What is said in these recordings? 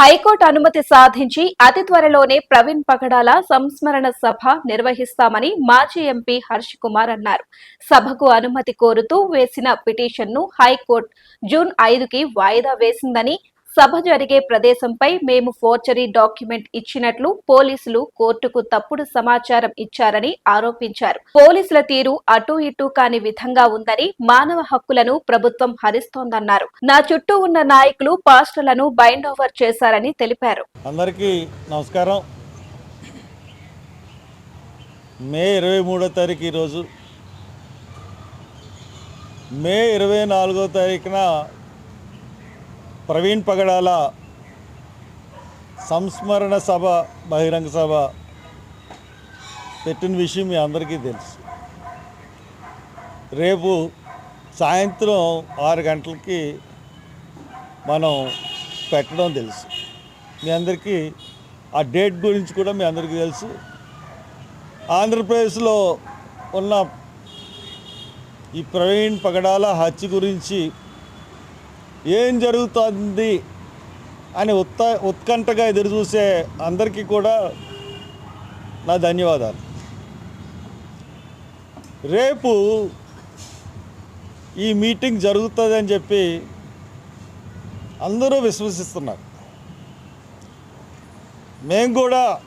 High court అనుమతి సాధించి అతి త్వరలోనే ప్రవీణ్ పగడాల సంస్మరణ సభ నిర్వహిస్తామని మాజీ ఎంపీ హర్ష్ కుమార్ అన్నారు. సభకు అనుమతి కోరుతూ వేసిన పిటిషన్ను హైకోర్టు జూన్ ఐదుకి వాయిదా వేసిందని సభ జరిగే ప్రదేశంపై మేము ఫోర్జరీ డాక్యుమెంట్ ఇచ్చినట్లు పోలీసులు కోర్టుకు తప్పుడు సమాచారం ఇచ్చారని ఆరోపించారు. పోలీసుల తీరు అటూ ఇటూ కాని విధంగా ఉందని మానవ హక్కులను ప్రభుత్వం హరిస్తోందన్నారు. నా చుట్టూ ఉన్న నాయకులు పాస్టర్లను బైండ్ ఓవర్ చేశారని తెలిపారు. అందరికీ నమస్కారం. మే ఇరవై మూడో తారీఖు ఈరోజు మే ఇరవై నాలుగో తారీఖున ప్రవీణ్ పగడాల సంస్మరణ సభ బహిరంగ సభ పెట్టిన విషయం మీ అందరికీ తెలుసు. రేపు సాయంత్రం ఆరు గంటలకి మనం పెట్టడం తెలుసు. మీ అందరికీ ఆ డేట్ గురించి కూడా మీ అందరికీ తెలుసు. ఆంధ్రప్రదేశ్లో ఉన్న ఈ ప్రవీణ్ పగడాల హత్య గురించి ఏం జరుగుతుంది అని ఉత్త ఉత్కంఠగా ఎదురుచూసే అందరికీ కూడా నా ధన్యవాదాలు. రేపు ఈ మీటింగ్ జరుగుతుందని చెప్పి అందరూ విశ్వసిస్తున్నారు. మేము కూడా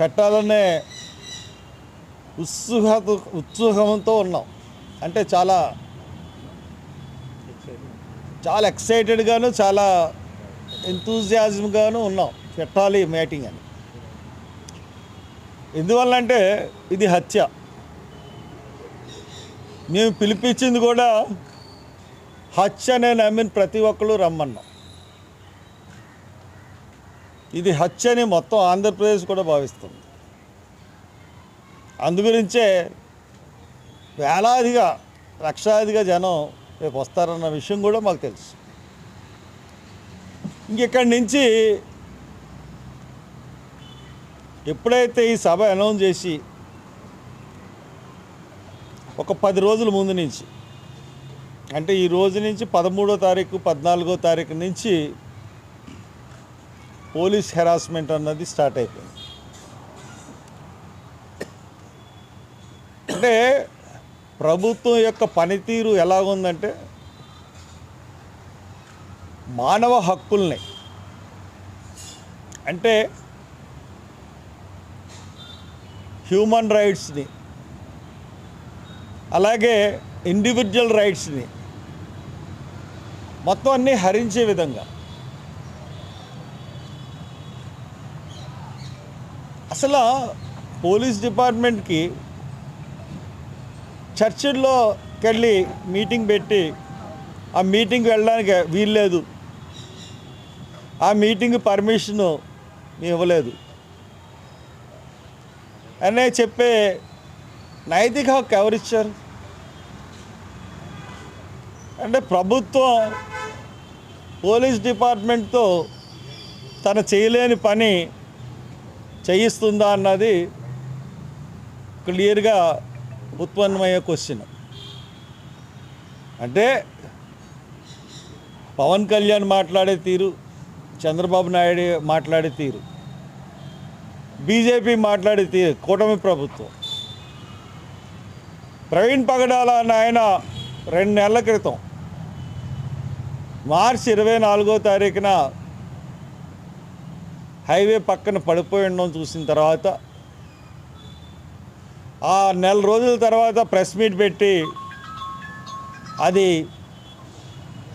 పెట్టాలనే ఉత్సుహత ఉత్సుహంతో ఉన్నాం. అంటే చాలా చాలా ఎక్సైటెడ్గాను చాలా ఎంతూజియాజంగాను ఉన్నాం. పెట్టాలి మీటింగ్ అని. ఎందువల్లంటే ఇది హత్య. మేము పిలిపించింది కూడా హత్య అనే నమ్మిన ప్రతి ఒక్కరు రమ్మన్నాం. ఇది హత్య అని మొత్తం ఆంధ్రప్రదేశ్ కూడా భావిస్తుంది. అందుగురించే వేలాదిగా లక్షాదిగా జనం రేపు వస్తారన్న విషయం కూడా మాకు తెలుసు. ఇంకెక్కడి నుంచి ఎప్పుడైతే ఈ సభ అనౌన్స్ చేసి ఒక పది రోజుల ముందు నుంచి అంటే ఈ రోజు నుంచి పదమూడో తారీఖు పద్నాలుగో తారీఖు నుంచి పోలీస్ హెరాస్మెంట్ అన్నది స్టార్ట్ అయిపోయింది. అంటే ప్రభుత్వం యొక్క పనితీరు ఎలాగుందంటే మానవ హక్కుల్ని అంటే హ్యూమన్ రైట్స్ని అలాగే ఇండివిజువల్ రైట్స్ని మొత్తం అన్నీ హరించే విధంగా. అసలు పోలీస్ డిపార్ట్మెంట్కి చర్చిల్లోకి వెళ్ళి మీటింగ్ పెట్టి ఆ మీటింగ్ వెళ్ళడానికి వీల్లేదు ఆ మీటింగ్ పర్మిషను ఇవ్వలేదు. అనే చెప్పే నైతిక హక్కు ఎవరిచ్చారు అంటే ప్రభుత్వం పోలీస్ డిపార్ట్మెంట్తో తన చేయలేని పని చేయిస్తుందా అన్నది క్లియర్గా ఉత్పన్నమయ్యే క్వశ్చన్ అంటే పవన్ కళ్యాణ్ మాట్లాడే తీరు చంద్రబాబు నాయుడు మాట్లాడే తీరు బీజేపీ మాట్లాడే తీరు కూటమి ప్రభుత్వం. ప్రవీణ్ పగడాల అన్న ఆయన రెండు నెలల క్రితం మార్చి ఇరవై నాలుగో తారీఖున హైవే పక్కన పడిపోయి ఉండడం చూసిన తర్వాత ఆ నెల రోజుల తర్వాత ప్రెస్ మీట్ పెట్టి అది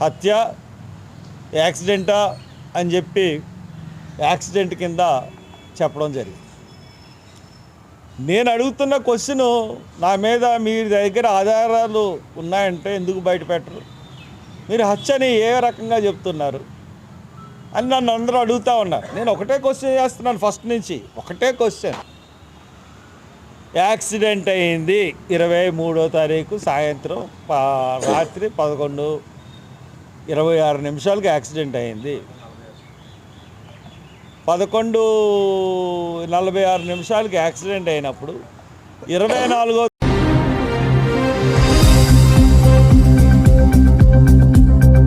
హత్య యాక్సిడెంటా అని చెప్పి యాక్సిడెంట్ కింద చెప్పడం జరిగింది. నేను అడుగుతున్న క్వశ్చన్ నా మీద మీ దగ్గర ఆధారాలు ఉన్నాయంటే ఎందుకు బయట పెట్టరు? మీరు హత్యని ఏ రకంగా చెప్తున్నారు? అని నన్ను అందరూ అడుగుతూ ఉన్నారు. నేను ఒకటే క్వశ్చన్ చేస్తున్నాను ఫస్ట్ నుంచి. ఒకటే క్వశ్చన్. యాక్సిడెంట్ అయింది ఇరవై మూడో తారీఖు సాయంత్రం రాత్రి పదకొండు ఇరవై ఆరు నిమిషాలకి యాక్సిడెంట్ అయింది పదకొండు నలభై ఆరు నిమిషాలకి యాక్సిడెంట్ అయినప్పుడు ఇరవై నాలుగో